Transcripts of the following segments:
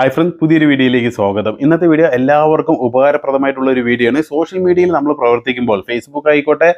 Hi front പുതിയൊരു വീഡിയോയിലേക്ക് സ്വാഗതം. ഇന്നത്തെ വീഡിയോ എല്ലാവർക്കും ഉപകാരപ്രദമായിട്ടുള്ള ഒരു വീഡിയോ ആണ്. സോഷ്യൽ മീഡിയയിൽ നമ്മൾ പ്രവർത്തിക്കുമ്പോൾ ഫേസ്ബുക്ക് ആയിക്കോട്ടെ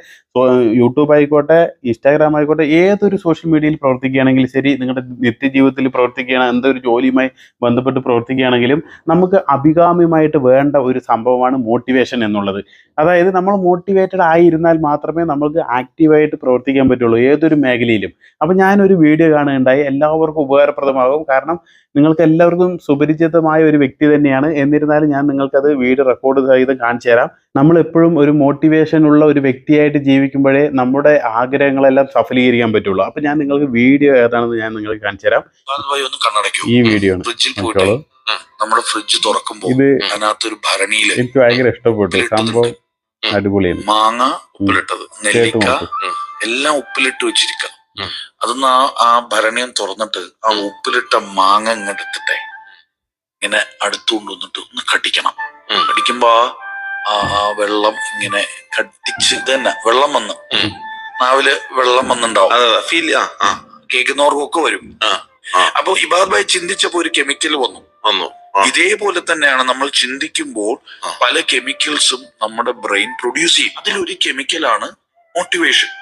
യൂട്യൂബ് ആയിക്കോട്ടെ ഇൻസ്റ്റാഗ്രാം ആയിക്കോട്ടെ ഏതൊരു സോഷ്യൽ മീഡിയയിൽ പ്രവർത്തിക്കുകയാണെങ്കിലും ശരി നിങ്ങളുടെ നിത്യജീവിതത്തിൽ പ്രവർത്തിക്കുകയാണ് എന്തൊരു ജോലിയുമായി ബന്ധപ്പെട്ട് പ്രവർത്തിക്കുകയാണെങ്കിലും നമുക്ക് അഭികാമ്യമായിട്ട് വേണ്ട ഒരു സംഭവമാണ് മോട്ടിവേഷൻ എന്നുള്ളത്. അതായത് നമ്മൾ മോട്ടിവേറ്റഡ് ആയിരുന്നാൽ മാത്രമേ നമുക്ക് ആക്റ്റീവായിട്ട് പ്രവർത്തിക്കാൻ പറ്റുള്ളൂ ഏതൊരു മേഖലയിലും. അപ്പം ഞാനൊരു വീഡിയോ കാണുകയുണ്ടായി. എല്ലാവർക്കും ഉപകാരപ്രദമാകും. കാരണം നിങ്ങൾക്ക് എല്ലാവർക്കും സുപരിചിതമായ ഒരു വ്യക്തി തന്നെയാണ്. എന്നിരുന്നാലും ഞാൻ നിങ്ങൾക്കത് വീഡിയോ റെക്കോർഡ് സഹിതം കാണിച്ചു തരാം. നമ്മൾ എപ്പോഴും ഒരു മോട്ടിവേഷൻ ഉള്ള ഒരു വ്യക്തിയായിട്ട് ജീവിക്കുമ്പോഴേ നമ്മുടെ ആഗ്രഹങ്ങളെല്ലാം സഫലീകരിക്കാൻ പറ്റുള്ളൂ. അപ്പൊ ഞാൻ നിങ്ങൾക്ക് വീഡിയോ ഏതാണെന്ന് ഞാൻ നിങ്ങൾക്ക് കാണിച്ചു തരാം. ഈ വീഡിയോ ആണ്. നമ്മുടെ ഫ്രിഡ്ജ് തുറക്കുമ്പോൾ ഇത് അതിനകത്തൊരു ഭരണിയിൽ എനിക്ക് ഭയങ്കര ഇഷ്ടപ്പെട്ടു. സംഭവം അടിപൊളിയാണ് മാങ്ങ ഉപ്പിലിട്ടത്. നെല്ലിക്ക എല്ലാം ഉപ്പിലിട്ട് വെച്ചിരിക്കുക. അതൊന്ന് ആ ആ ഭരണിയും തുറന്നിട്ട് ആ ഉപ്പിലിട്ട മാങ്ങ ഇങ്ങോട്ട് എടുത്തിട്ടെ. ഇങ്ങനെ അടുത്തുകൊണ്ട് വന്നിട്ട് ഒന്ന് കടിക്കണം. കടിക്കുമ്പോ ആ- വെള്ളം ഇങ്ങനെ കടിച്ച് തന്നെ വെള്ളം വന്ന്. നാവിൽ വെള്ളം വന്നുണ്ടാവും. ഫീൽ കേൾക്കുന്നവർക്കൊക്കെ വരും. അപ്പൊ ഇബാദ് ഭായി ചിന്തിച്ചപ്പോ ഒരു കെമിക്കൽ വന്നു. വന്നു ഇതേപോലെ തന്നെയാണ് നമ്മൾ ചിന്തിക്കുമ്പോൾ പല കെമിക്കൽസും നമ്മുടെ ബ്രെയിൻ പ്രൊഡ്യൂസ് ചെയ്യും. അതിലൊരു കെമിക്കലാണ് മോട്ടിവേഷൻ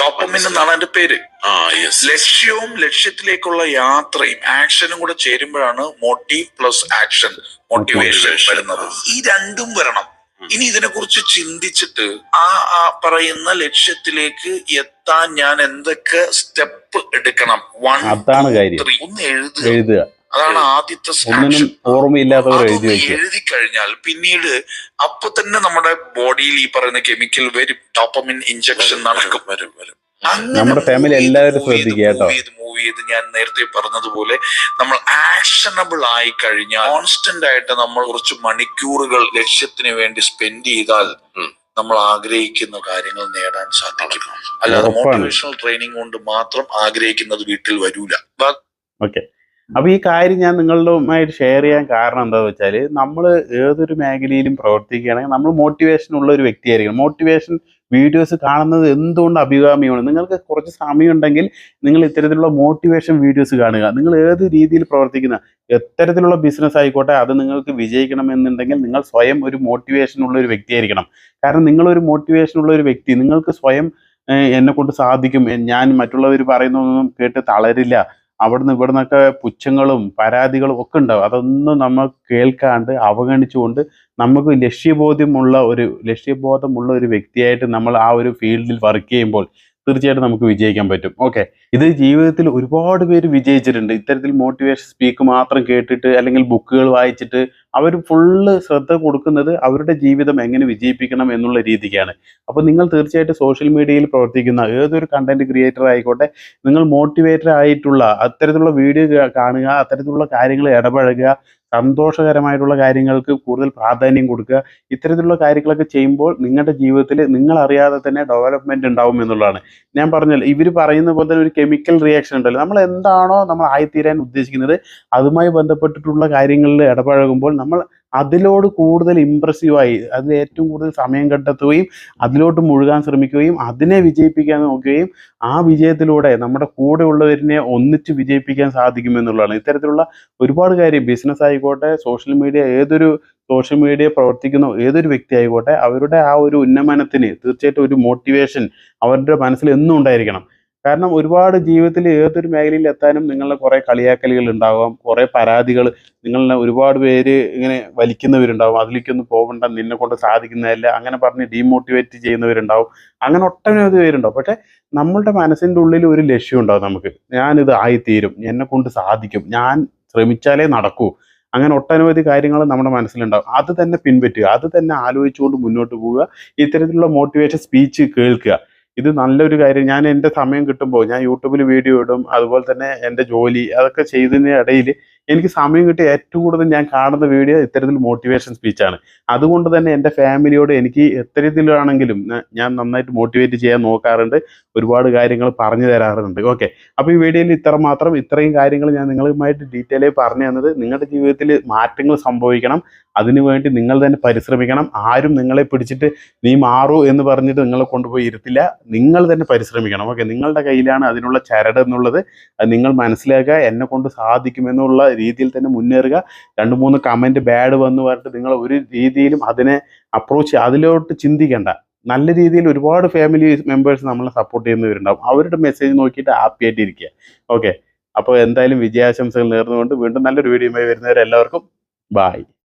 ടോപ്പമിൻ എന്നാണ് അതിന്റെ പേര്. ആ യെസ് ലക്ഷ്യവും ലക്ഷ്യത്തിലേക്കുള്ള യാത്രയും ആക്ഷനും കൂടെ ചേരുമ്പോഴാണ് മോട്ടീവ് പ്ലസ് ആക്ഷൻ മോട്ടിവേഷൻ വരുന്നത്. ഈ രണ്ടും വരണം. ഇനി ഇതിനെക്കുറിച്ച് ചിന്തിച്ചിട്ട് ആ ആ പറയുന്ന ലക്ഷ്യത്തിലേക്ക് എത്താൻ ഞാൻ എന്തൊക്കെ സ്റ്റെപ്പ് എടുക്കണം? വൺ അതാണ് കാര്യം. ഒന്ന് എഴുതുക. അതാണ് ആദ്യത്തെ. ഓർമ്മയില്ലാത്തവർ എഴുതി കഴിഞ്ഞാൽ പിന്നീട് അപ്പൊ തന്നെ നമ്മുടെ ബോഡിയിൽ ഈ പറയുന്ന കെമിക്കൽ വരും. ടോപ്പമിൻ ഇഞ്ചക്ഷൻ നടക്കും. വരും വരും. നമ്മുടെ ഫാമിലി എല്ലാവരും ശ്രദ്ധിക്കുക move ചെയ്ത് ഞാൻ നേരത്തെ പറഞ്ഞതുപോലെ നമ്മൾ ആക്ഷനബിൾ ആയി കഴിഞ്ഞാൽ കോൺസ്റ്റന്റ് ആയിട്ട് നമ്മൾ കുറച്ച് മണിക്കൂറുകൾ ലക്ഷ്യത്തിന് വേണ്ടി സ്പെൻഡ് ചെയ്താൽ നമ്മൾ ആഗ്രഹിക്കുന്ന കാര്യങ്ങൾ നേടാൻ സാധിക്കും. അല്ലാതെ മോട്ടിവേഷണൽ ട്രെയിനിങ് കൊണ്ട് മാത്രം ആഗ്രഹിക്കുന്നത് വീട്ടിൽ വരൂല. ഓക്കെ അപ്പൊ ഈ കാര്യം ഞാൻ നിങ്ങളുമായിട്ട് ഷെയർ ചെയ്യാൻ കാരണം എന്താണെന്ന് വെച്ചാൽ നമ്മൾ ഏതൊരു മേഖലയിലും പ്രവർത്തിക്കുകയാണെങ്കിൽ നമ്മൾ മോട്ടിവേഷൻ ഉള്ള ഒരു വ്യക്തിയായിരിക്കണം. മോട്ടിവേഷൻ വീഡിയോസ് കാണുന്നത് എന്തുകൊണ്ട് അഭികാമ്യമാണ്? നിങ്ങൾക്ക് കുറച്ച് സമയം ഉണ്ടെങ്കിൽ നിങ്ങൾ ഇത്തരത്തിലുള്ള മോട്ടിവേഷൻ വീഡിയോസ് കാണുക. നിങ്ങൾ ഏത് രീതിയിൽ പ്രവർത്തിക്കുന്ന എത്തരത്തിലുള്ള ബിസിനസ് ആയിക്കോട്ടെ അത് നിങ്ങൾക്ക് വിജയിക്കണമെന്നുണ്ടെങ്കിൽ നിങ്ങൾ സ്വയം ഒരു മോട്ടിവേഷൻ ഉള്ള ഒരു വ്യക്തിയായിരിക്കണം. കാരണം നിങ്ങളൊരു മോട്ടിവേഷൻ ഉള്ള ഒരു വ്യക്തി നിങ്ങൾക്ക് സ്വയം എന്നെ കൊണ്ട് സാധിക്കും. ഞാൻ മറ്റുള്ളവർ പറയുന്നതൊന്നും കേട്ട് തളരില്ല. അവിടുന്ന് ഇവിടുന്നൊക്കെ പുച്ഛങ്ങളും പരാതികളും ഒക്കെ ഉണ്ടാവും. അതൊന്നും നമ്മൾ കേൾക്കാണ്ട് അവഗണിച്ചുകൊണ്ട് നമുക്ക് ലക്ഷ്യബോധ്യമുള്ള ഒരു ലക്ഷ്യബോധമുള്ള ഒരു വ്യക്തിയായിട്ട് നമ്മൾ ആ ഒരു ഫീൽഡിൽ വർക്ക് ചെയ്യുമ്പോൾ തീർച്ചയായിട്ടും നമുക്ക് വിജയിക്കാൻ പറ്റും. ഓക്കെ ഇത് ജീവിതത്തിൽ ഒരുപാട് പേര് വിജയിച്ചിട്ടുണ്ട്. ഇത്തരത്തിൽ മോട്ടിവേഷൻ സ്പീക്ക് മാത്രം കേട്ടിട്ട് അല്ലെങ്കിൽ ബുക്കുകൾ വായിച്ചിട്ട് അവർ ഫുള്ള് ശ്രദ്ധ കൊടുക്കുന്നത് അവരുടെ ജീവിതം എങ്ങനെ വിജയിപ്പിക്കണം എന്നുള്ള രീതിക്കാണ്. അപ്പോൾ നിങ്ങൾ തീർച്ചയായിട്ടും സോഷ്യൽ മീഡിയയിൽ പ്രവർത്തിക്കുന്ന ഏതൊരു കണ്ടന്റ് ക്രിയേറ്റർ ആയിക്കോട്ടെ നിങ്ങൾ മോട്ടിവേറ്റർ ആയിട്ടുള്ള അത്തരത്തിലുള്ള വീഡിയോ കാണുക അത്തരത്തിലുള്ള കാര്യങ്ങൾ ഇടപഴകുക സന്തോഷകരമായിട്ടുള്ള കാര്യങ്ങൾക്ക് കൂടുതൽ പ്രാധാന്യം കൊടുക്കുക. ഇത്തരത്തിലുള്ള കാര്യങ്ങളൊക്കെ ചെയ്യുമ്പോൾ നിങ്ങളുടെ ജീവിതത്തിൽ നിങ്ങൾ അറിയാതെ തന്നെ ഡെവലപ്മെന്റ് ഉണ്ടാവും എന്നുള്ളതാണ്. ഞാൻ പറഞ്ഞല്ലോ ഇവർ പറയുന്ന പോലെ തന്നെ ഒരു കെമിക്കൽ റിയാക്ഷൻ ഉണ്ടല്ലോ. നമ്മൾ എന്താണോ നമ്മൾ ആയിത്തീരാൻ ഉദ്ദേശിക്കുന്നത് അതുമായി ബന്ധപ്പെട്ടിട്ടുള്ള കാര്യങ്ങളിൽ ഇടപഴകുമ്പോൾ നമ്മൾ അതിലോട് കൂടുതൽ ഇമ്പ്രസീവായി അതിൽ ഏറ്റവും കൂടുതൽ സമയം കണ്ടെത്തുകയും അതിലോട്ട് മുഴുകാൻ ശ്രമിക്കുകയും അതിനെ വിജയിപ്പിക്കാൻ നോക്കുകയും ആ വിജയത്തിലൂടെ നമ്മുടെ കൂടെ ഉള്ളവരിനെ ഒന്നിച്ച് വിജയിപ്പിക്കാൻ സാധിക്കുമെന്നുള്ളതാണ്. ഇത്തരത്തിലുള്ള ഒരുപാട് കാര്യം ബിസിനസ് ആയിക്കോട്ടെ സോഷ്യൽ മീഡിയ ഏതൊരു സോഷ്യൽ മീഡിയ പ്രവർത്തിക്കുന്ന ഏതൊരു വ്യക്തി ആയിക്കോട്ടെ അവരുടെ ആ ഒരു ഉന്നമനത്തിന് തീർച്ചയായിട്ടും ഒരു മോട്ടിവേഷൻ അവരുടെ മനസ്സിൽ എന്നും ഉണ്ടായിരിക്കണം. കാരണം ഒരുപാട് ജീവിതത്തിൽ ഏതൊരു മേഖലയിൽ എത്താനും നിങ്ങളുടെ കുറേ കളിയാക്കലുകൾ ഉണ്ടാവാം കുറേ പരാതികൾ നിങ്ങളെ ഒരുപാട് പേര് ഇങ്ങനെ വലിക്കുന്നവരുണ്ടാവും അതിലേക്കൊന്നും പോകണ്ട നിന്നെ കൊണ്ട് സാധിക്കുന്നതല്ല അങ്ങനെ പറഞ്ഞ് ഡീമോട്ടിവേറ്റ് ചെയ്യുന്നവരുണ്ടാവും അങ്ങനെ ഒട്ടനവധി പേരുണ്ടാവും. പക്ഷെ നമ്മളുടെ മനസ്സിന്റെ ഉള്ളിൽ ഒരു ലക്ഷ്യം ഉണ്ടാവും നമുക്ക്. ഞാനിത് ആയിത്തീരും എന്നെ കൊണ്ട് സാധിക്കും ഞാൻ ശ്രമിച്ചാലേ നടക്കൂ. അങ്ങനെ ഒട്ടനവധി കാര്യങ്ങൾ നമ്മുടെ മനസ്സിലുണ്ടാവും. അത് തന്നെ പിൻപറ്റുക അത് തന്നെ ആലോചിച്ചുകൊണ്ട് മുന്നോട്ട് പോവുക ഇത്തരത്തിലുള്ള മോട്ടിവേഷൻ സ്പീച്ച് കേൾക്കുക. ഇത് നല്ലൊരു കാര്യം. ഞാൻ എന്റെ സമയം കിട്ടുമ്പോൾ ഞാൻ യൂട്യൂബിൽ വീഡിയോ ഇടും അതുപോലെ തന്നെ എന്റെ ജോലി അതൊക്കെ ചെയ്തതിന് ഇടയിൽ എനിക്ക് സമയം കിട്ടിയ ഏറ്റവും കൂടുതൽ ഞാൻ കാണുന്ന വീഡിയോ ഇത്തരത്തിൽ മോട്ടിവേഷൻ സ്പീച്ചാണ് അതുകൊണ്ട് തന്നെ എന്റെ ഫാമിലിയോട് എനിക്ക് എത്തരത്തിലാണെങ്കിലും ഞാൻ നന്നായിട്ട് മോട്ടിവേറ്റ് ചെയ്യാൻ നോക്കാറുണ്ട്. ഒരുപാട് കാര്യങ്ങൾ പറഞ്ഞു തരാറുണ്ട്. ഓക്കെ അപ്പോൾ ഈ വീഡിയോയിൽ ഇത്ര മാത്രം. ഇത്രയും കാര്യങ്ങൾ ഞാൻ നിങ്ങളുമായിട്ട് ഡീറ്റെയിൽ ആയി പറഞ്ഞു തന്നത് നിങ്ങളുടെ ജീവിതത്തിൽ മാറ്റങ്ങൾ സംഭവിക്കണം. അതിനുവേണ്ടി നിങ്ങൾ തന്നെ പരിശ്രമിക്കണം. ആരും നിങ്ങളെ പിടിച്ചിട്ട് നീ മാറൂ എന്ന് പറഞ്ഞിട്ട് നിങ്ങളെ കൊണ്ടുപോയി ഇരുത്തില്ല. നിങ്ങൾ തന്നെ പരിശ്രമിക്കണം. ഓക്കെ നിങ്ങളുടെ കയ്യിലാണ് അതിനുള്ള ചരട് എന്നുള്ളത്. നിങ്ങൾ മനസ്സിലാക്കുക. എന്നെ കൊണ്ട് സാധിക്കുമെന്നുള്ള രീതിയിൽ തന്നെ മുന്നേറുക. രണ്ട് മൂന്ന് കമന്റ് ബാഡ് വന്ന് പറഞ്ഞിട്ട് നിങ്ങൾ ഒരു രീതിയിലും അതിനെ അപ്രോച്ച് അതിലോട്ട് ചിന്തിക്കേണ്ട. നല്ല രീതിയിൽ ഒരുപാട് ഫാമിലി മെമ്പേഴ്സ് നമ്മളെ സപ്പോർട്ട് ചെയ്യുന്നവരുണ്ടാവും. അവരുടെ മെസ്സേജ് നോക്കിയിട്ട് ഹാപ്പി ആയിട്ട് ഇരിക്കുക. ഓക്കെ അപ്പോൾ എന്തായാലും വിജയാശംസകൾ നേർന്നുകൊണ്ട് വീണ്ടും നല്ലൊരു വീഡിയോയുമായി വരുന്നവരെല്ലാവർക്കും ബായ്